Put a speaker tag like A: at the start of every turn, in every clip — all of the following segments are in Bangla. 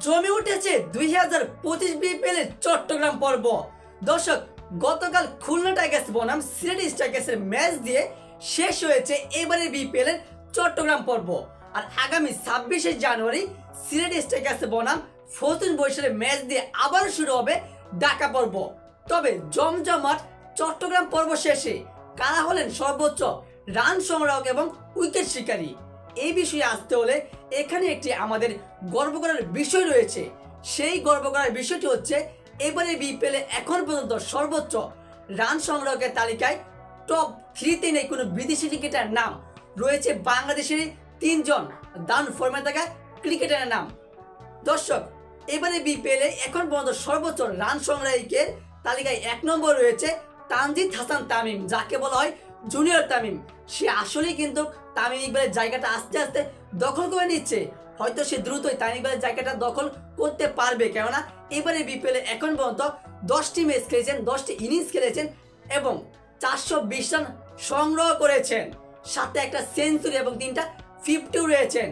A: জমে উঠেছে দুই হাজার পঁচিশ বিপিএল এর চট্টগ্রাম পর্ব। দর্শক, গতকাল খুলনা টাইগার্স বনাম সিলেট স্ট্রাইকার্সের ম্যাচ দিয়ে শেষ হয়েছে এবারে বিপিএল এর চট্টগ্রাম পর্ব। আর আগামী ছাব্বিশে জানুয়ারি সিলেট স্ট্রাইকার্স বনাম ফতুন বৈশালের ম্যাচ দিয়ে আবার শুরু হবে ঢাকা পর্ব। তবে জমজমাট চট্টগ্রাম পর্ব শেষে কারা হলেন সর্বোচ্চ রান সংগ্রাহক এবং উইকেট শিকারী? এই বিষয়ে আসতে হলে এখানে একটি আমাদের গর্ব করার বিষয় রয়েছে। সেই গর্ব করার বিষয়টি হচ্ছে, এবারে বিপিএলে এখন পর্যন্ত সর্বোচ্চ রান সংগ্রহের তালিকায় টপ থ্রিতে নেই কোনো বিদেশি ক্রিকেটার নাম। রয়েছে বাংলাদেশের তিনজন দান ফর্মে থাকা ক্রিকেটারের নাম। দর্শক, এবারে বিপিএলে এখন পর্যন্ত সর্বোচ্চ রান সংগ্রাহকের তালিকায় এক নম্বর রয়েছে তানজিদ হাসান তামিম, যাকে বলা হয় জুনিয়র তামিম। সে আসলেই কিন্তু তামিম ইকবালের জায়গাটা আস্তে আস্তে দখল করে নিচ্ছে। হয়তো সে দ্রুতই তামিম ইকবালের জায়গাটা দখল করতে পারবে, কেননা এবারে বিপিএলে এখন পর্যন্ত দশটি ম্যাচ খেলেছেন, দশটি ইনিংস খেলেছেন এবং চারশো বিশ রান সংগ্রহ করেছেন। সাথে একটা সেঞ্চুরি এবং তিনটা ফিফটিও রয়েছেন।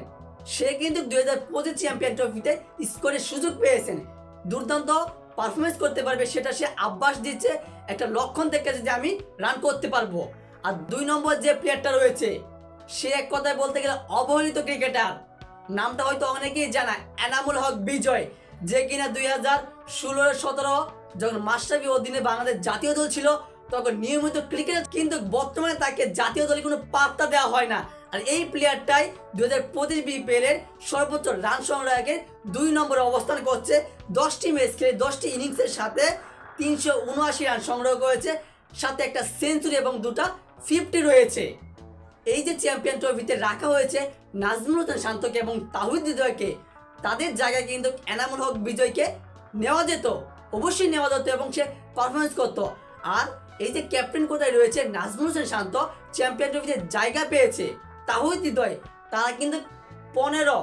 A: সে কিন্তু দুই হাজার পঁচিশ চ্যাম্পিয়ন ট্রফিতে স্কোরের সুযোগ পেয়েছেন। দুর্দান্ত পারফরমেন্স করতে পারবে সেটা সে আব্বাস দিচ্ছে। একটা লক্ষণ থেকে যে আমি রান করতে পারব। আর দুই নম্বর যে প্লেয়ারটা রয়েছে সে এক কথায় বলতে গেলে অবহেলিত ক্রিকেটার। নামটা হয়তো অনেকেই জানা, এনামুল হক বিজয়, যে কিনা দুই হাজার ষোলো সতেরো যখন মাস্টারবি অধীনে বাংলাদেশ জাতীয় দল ছিল, তখন নিয়মিত ক্রিকেট কিন্তু বর্তমানে তাকে জাতীয় দলে কোনো পাত্তা দেওয়া হয় না। আর এই প্লেয়ারটাই দু হাজার পঁচিশ বিপিএল এর সর্বোচ্চ রান সংগ্রাহকের দুই নম্বরে অবস্থান করছে। দশটি ম্যাচ খেলে দশটি ইনিংসের সাথে তিনশো উনআশি রান সংগ্রহ করেছে। সাথে একটা সেঞ্চুরি এবং দুটা ফিফটি রয়েছে। এই যে চ্যাম্পিয়ন ট্রফিতে রাখা হয়েছে নাজমুল হোসেন শান্তকে এবং তাহিদ হৃদয়কে, তাদের জায়গায় কিন্তু এনামুল হক বিজয়কে নেওয়া যেত, অবশ্যই নেওয়া যেত এবং সে পারফরমেন্স করতো। আর এই যে ক্যাপ্টেন কোথায় রয়েছে? নাজমুল হোসেন শান্ত চ্যাম্পিয়ন ট্রফিতে জায়গা পেয়েছে তাহিদ হৃদয়। তারা কিন্তু পনেরো,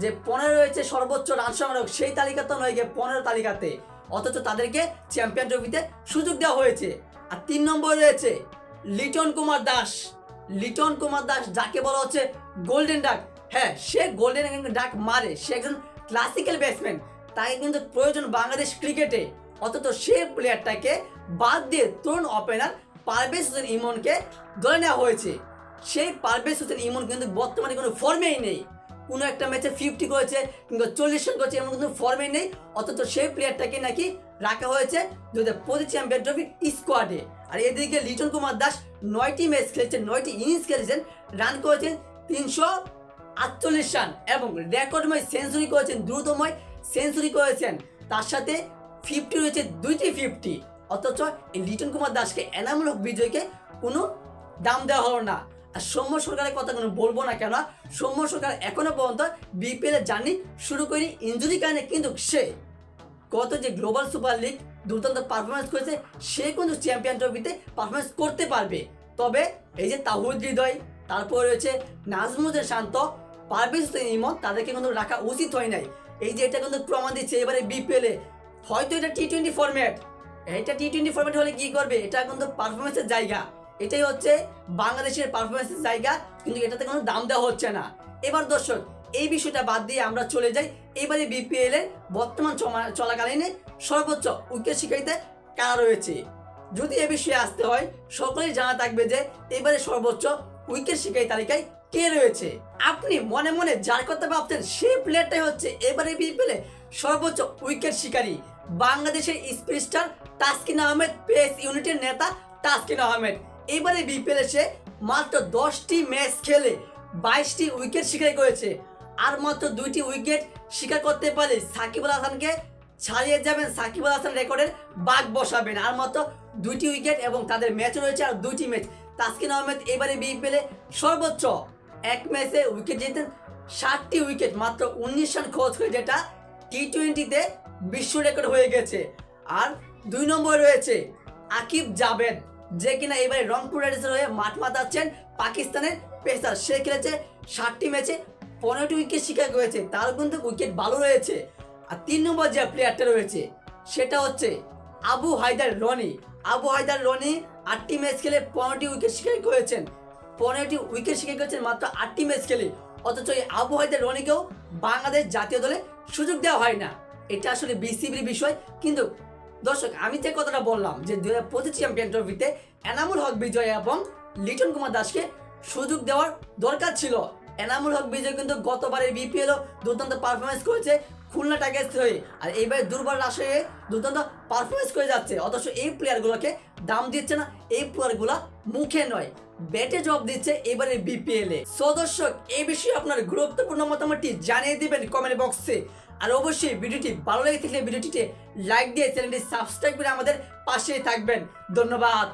A: যে পনেরো রয়েছে সর্বোচ্চ রান সংগ্রহ সেই তালিকাতে নয় গিয়ে পনেরো তালিকাতে। অথচ তাদেরকে চ্যাম্পিয়ন ট্রফিতে সুযোগ দেওয়া হয়েছে। আর তিন নম্বর রয়েছে লিটন কুমার দাস। লিটন কুমার দাস যাকে বলা হচ্ছে গোল্ডেন ডাক হ্যাঁ সে গোল্ডেন ডাক মারে। সে একজন ক্লাসিক্যাল ব্যাটসম্যান তাকে কিন্তু প্রয়োজন বাংলাদেশ ক্রিকেটে। অথচ সে প্লেয়ারটাকে বাদ দিয়ে তরুণ ওপেনার পারভেজ হোসেন ইমনকে ধরে নেওয়া হয়েছে। সেই পারভেজ হোসেন ইমন কিন্তু বর্তমানে কোনো ফর্মেই নেই। কোনো একটা ম্যাচে ফিফটি করেছে কিংবা চল্লিশ রান করেছে এমন কিন্তু ফর্মে নেই। অথচ সেই প্লেয়ারটাকে নাকি রাখা হয়েছে যদি পঁচিশ চ্যাম্পিয়ন ট্রফি স্কোয়াডে আর এদিকে লিটন কুমার দাস নয়টি ম্যাচ খেলেছেন, নয়টি ইনিংস খেলেছেন রান করেছেন তিনশো আটচল্লিশ রান এবং রেকর্ডময় সেঞ্চুরি করেছেন, দ্রুতময় সেঞ্চুরি করেছেন। তার সাথে ফিফটি রয়েছে, দুইটি ফিফটি অথচ লিটন কুমার দাসকে এনামুল হক বিজয়কে কোনো দাম দেওয়া হলো না। আর সৌম্য সরকারের কথা কোনো বলব না কেন? সৌম্য সরকার এখনও পর্যন্ত বিপিএল এর জার্নি শুরু করেনি ইঞ্জুরি কারণে কিন্তু সে গত যে গ্লোবাল সুপার লিগ দুর্দান্ত পারফরমেন্স করেছে, সে কিন্তু চ্যাম্পিয়ন ট্রফিতে পারফরমেন্স করতে পারবে। তবে এই যে তাহুদ হৃদয়, তারপর রয়েছে নাজমুদ্দিন শান্ত, পারভেজ হোসেন ইমন, তাদেরকে কিন্তু রাখা উচিত হয় নাই। এই যে এটা কিন্তু প্রমাণ দিচ্ছে এবারে বিপিএল হয়তো এটা টি টোয়েন্টি ফরম্যাট এটা টি টোয়েন্টি ফরম্যাট হলে কী করবে? এটা কিন্তু পারফরমেন্সের জায়গা। এটাই হচ্ছে বাংলাদেশের পারফরমেন্সের জায়গা, কিন্তু এটাতে কোনো দাম দেওয়া হচ্ছে না। এবার দর্শক এই বিষয়টা বাদ দিয়ে আমরা চলে যাই। এবারে বিপিএল এর বর্তমান চলাকালীনে সর্বোচ্চ উইকেট শিকারিতে কারা রয়েছে? যদি এ বিষয়ে আসতে হয়, সকলেই জানা থাকবে যে এবারে সর্বোচ্চ উইকেট শিকারী তালিকায় কে রয়েছে? আপনি মনে মনে যার কথা ভাবছেন, সেই প্লেয়ারটাই হচ্ছে এবারে বিপিএল সর্বোচ্চ উইকেট শিকারী বাংলাদেশের speed star Taskin Ahmed, pace ইউনিটের নেতা তাসকিন আহমেদ। এবারে বিপিএল সে মাত্র দশটি ম্যাচ খেলে বাইশটি উইকেট শিকার করেছে। আর মাত্র দুইটি উইকেট শিকার করতে পারলে সাকিব আল হাসানকে। ছাড়িয়ে যাবেন সাকিব আল হাসান রেকর্ডের বাঘ বসাবেন। আর মাত্র দুইটি উইকেট এবং তাদের ম্যাচ রয়েছে আর দুইটি ম্যাচ তাসকিন আহমেদ এবারে বিপিএলে সর্বোচ্চ এক ম্যাচে উইকেট জিতেন। ষাটটি উইকেট মাত্র উনিশ রান খরচ করে, যেটা টি টোয়েন্টিতে বিশ্ব রেকর্ড হয়ে গেছে। আর দুই নম্বরে রয়েছে আকিব জাভেদ, যে কিনা এবারে রংপুর রাইডার্সের হয়ে মাঠ মাতাচ্ছেন পাকিস্তানের পেসার। সে খেলেছে ষাটটি ম্যাচে পনেরোটি উইকেট শিকার করেছে, তার কিন্তু উইকেট ভালো রয়েছে। আর তিন নম্বর যে প্লেয়ারটা রয়েছে, সেটা হচ্ছে আবু হায়দার রনি। আবু হায়দার রনি আটটি ম্যাচ খেলে পনেরোটি উইকেট শিকার করেছেন। পনেরোটি উইকেট শিকার করেছেন মাত্র আটটি ম্যাচ খেলে। অথচ এই আবু হায়দার রনিকেও বাংলাদেশ জাতীয় দলে সুযোগ দেওয়া হয় না। এটা আসলে বিসিবির বিষয়। কিন্তু দর্শক, আমি যে কথাটা বললাম যে দু হাজার পঁচিশ চ্যাম্পিয়ন ট্রফিতে এনামুল হক বিজয় এবং লিটন কুমার দাসকে সুযোগ দেওয়ার দরকার ছিল। এনামুল হক বিজয় কিন্তু গতবারের বিপিএলও দুর্দান্ত পারফরমেন্স করেছে খুলনা টাইগার্স হয়ে। আর এইবারে দুর্বল রাশে দুর্দান্ত পারফরমেন্স করে যাচ্ছে। অথচ এই প্লেয়ারগুলোকে দাম দিচ্ছে না, এই প্লেয়ারগুলো মুখে নয়, ব্যাটে জব দিচ্ছে এবারে বিপিএল এ। সো দর্শক, এই বিষয়ে আপনার গুরুত্বপূর্ণ মতামতটি জানিয়ে দিবেন কমেন্ট বক্সে আর অবশ্যই ভিডিওটি ভালো লেগে থাকলে ভিডিওটিতে লাইক দিয়ে চ্যানেলটি সাবস্ক্রাইব করে আমাদের পাশে থাকবেন। ধন্যবাদ।